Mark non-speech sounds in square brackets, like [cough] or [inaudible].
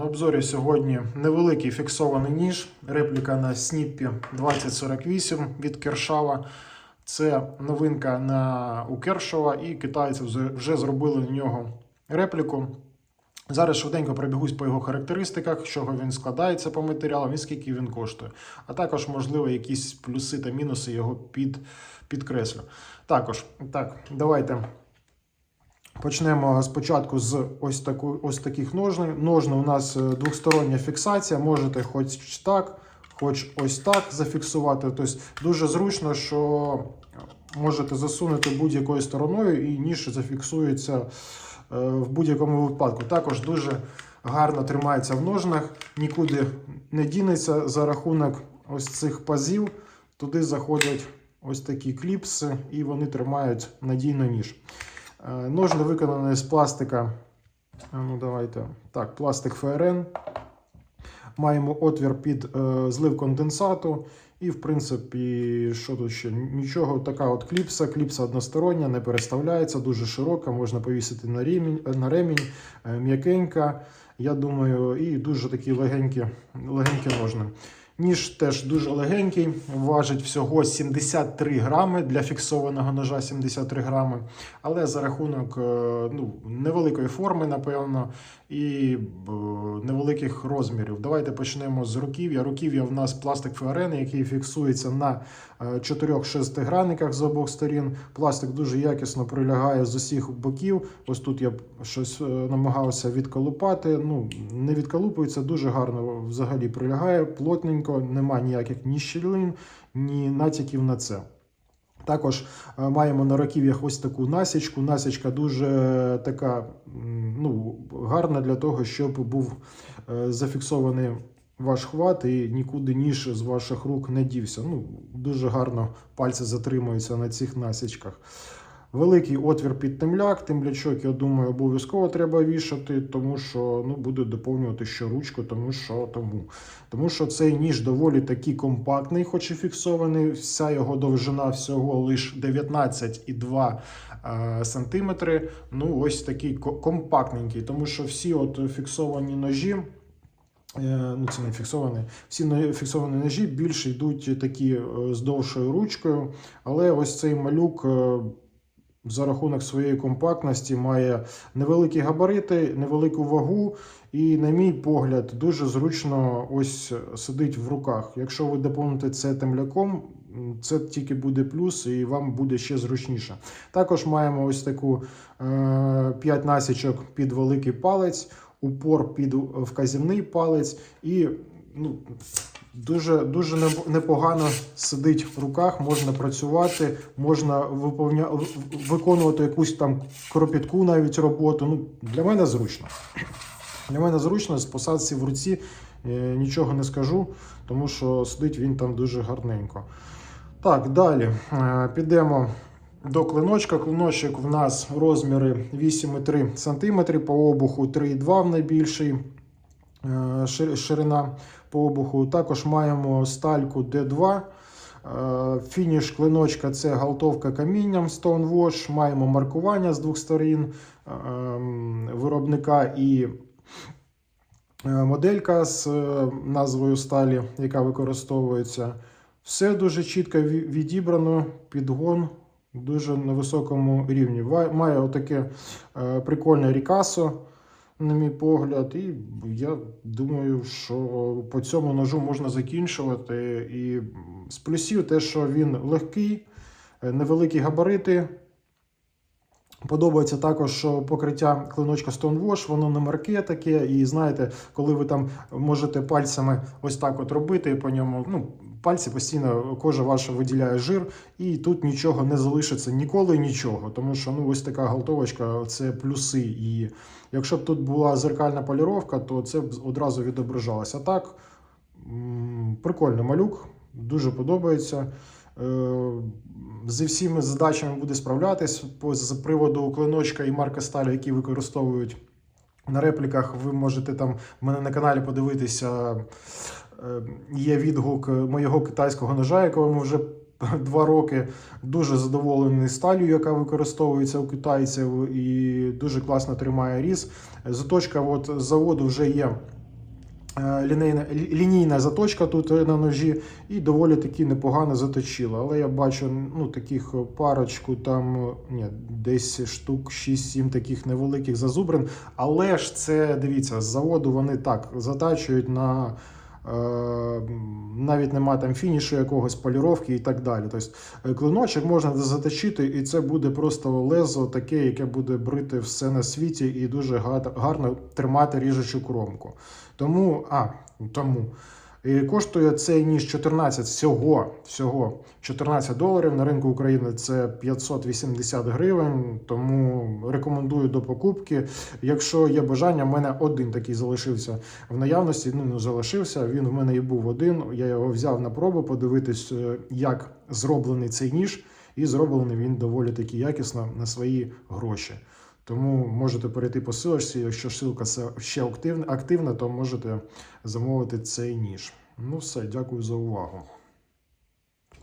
На обзорі сьогодні невеликий фіксований ніж, репліка на Сніппі 2048 від Кершава. Це новинка на у Кершова, і китайці вже- зробили на нього репліку. Зараз швиденько пробігусь по його характеристиках, з чого він складається по матеріалам і скільки він коштує. А також, можливо, якісь плюси та мінуси його під, підкреслю. Також, так, давайте Почнемо спочатку з ось, таку, ось таких ножнів. Ножни у нас е, двостороння фіксація. Можете хоч так, хоч ось так зафіксувати. Тобто дуже зручно, що можете засунути будь-якою стороною і ніж зафіксується е, в будь-якому випадку. Також дуже гарно тримається в ножнах, нікуди не дінеться за рахунок ось цих пазів. Туди заходять ось такі кліпси, і вони тримають надійно ніж. Е, Ножни виконані з пластика. Ну, давайте. Так, пластик ФРН. Маємо отвір під е, злив конденсату. І, в принципі, що тут ще? Нічого, така от кліпса. Кліпса одностороння, не переставляється, дуже широка, можна повісити на ремінь, на ремінь е, м'якенька. Я думаю, і дуже такі легенькі, легенькі ножни. Ніж теж дуже легенький, важить всього 73 грами для фіксованого ножа 73 грами. Але за рахунок е, ну, невеликої форми, напевно, і е, невеликих розмірів. Давайте почнемо з руків'я. Руків'я в нас пластик ФРН, який фіксується на 4-6 граниках з обох сторін. Пластик дуже якісно прилягає з усіх боків. Ось тут я щось е, намагався відколупати. Ну, не відколупується, дуже гарно взагалі прилягає, плотненько, нема ніяких ні щілин, ні натяків на це. Також е, маємо на руків'ях ось таку насічку. Насічка дуже така ну, гарна для того, щоб був е, зафіксований ваш хват і нікуди ніж з ваших рук не дівся. Ну, дуже гарно пальці затримуються на цих насічках. Великий отвір під темляк. Темлячок, я думаю, обов'язково треба вішати, тому що ну, буде доповнювати ще ручку, тому що тому. Тому що цей ніж доволі таки компактний, хоч і фіксований. Вся його довжина всього лише 19,2 е, сантиметри. Ну, ось такий компактненький, тому що всі от фіксовані ножі. Е, Ну, це не фіксовані. Всі фіксовані ножі більше йдуть такі е, з довшою ручкою, але ось цей малюк е, за рахунок своєї компактності має невеликі габарити, невелику вагу, і, на мій погляд, дуже зручно ось сидить в руках. Якщо ви доповните це темляком, це тільки буде плюс, і вам буде ще зручніше. Також маємо ось таку е, 5 насічок під великий палець, упор під вказівний палець і. Ну, Дуже дуже непогано сидить в руках, можна працювати, можна виповня... виконувати якусь там кропітку навіть роботу. Ну, для мене зручно. Для мене зручно з посадці в руці е, нічого не скажу, тому що сидить він там дуже гарненько. Так, далі е, підемо до клиночка. Клиночок в нас розміри 8,3 см, по обуху 3,2 в найбільший. е, Ширина по обуху. Також маємо стальку D2. Е, Фініш клиночка це галтовка камінням Stonewash. Маємо маркування з двох сторін е, ем, виробника і е, моделька з назвою сталі, яка використовується. Все дуже чітко відібрано, підгон дуже на високому рівні. Має отаке прикольне рікасо, на мій погляд, і я думаю, що по цьому ножу можна закінчувати. І з плюсів те, що він легкий, е, невеликі габарити. Подобається також, що покриття клиночка Stonewash, воно не марке таке. І знаєте, коли ви там можете пальцями ось так от робити по ньому, ну, пальці постійно кожа ваша виділяє жир, і тут нічого не залишиться ніколи нічого. Тому що ну, ось така галтовочка це плюси. І якщо б тут була зеркальна поліровка, то це б одразу відображалося. А так, прикольний малюк, дуже подобається. Е, Зі всіма задачами буде справлятись з приводу клиночка і марки сталі, які використовують на репліках. Ви можете там в мене на каналі подивитися. Е, Є відгук моєго китайського ножа, якому вже [laughs] два роки. Дуже задоволений сталью, яка використовується у китайців, і дуже класно тримає різ. Заточка от заводу вже є Е, Лінійна, лінійна заточка тут е, на ножі і доволі таки непогано заточила. Але я бачу ну, таких парочку, там е, ні, десь штук 6-7 таких невеликих зазубрин. Але ж це дивіться, з заводу вони так затачують на. Е, Навіть нема там фінішу якогось поліровки і так далі. Тобто е, клиночок можна заточити, і це буде просто лезо таке, яке буде брити все на світі і дуже гарно тримати ріжучу кромку. Тому, а, тому. І коштує цей ніж 14 всього, всього 14 доларів. На ринку України це 580 гривень. Тому рекомендую до покупки. Якщо є бажання, в мене один такий залишився в наявності. Ну не залишився. Він в мене і був один. Я його взяв на пробу, подивитись, е, як зроблений цей ніж, і зроблений він доволі таки якісно на свої гроші. Тому можете перейти по силочці, якщо ссылка ще активна, активна, то можете замовити цей ніж. Ну все, дякую за увагу.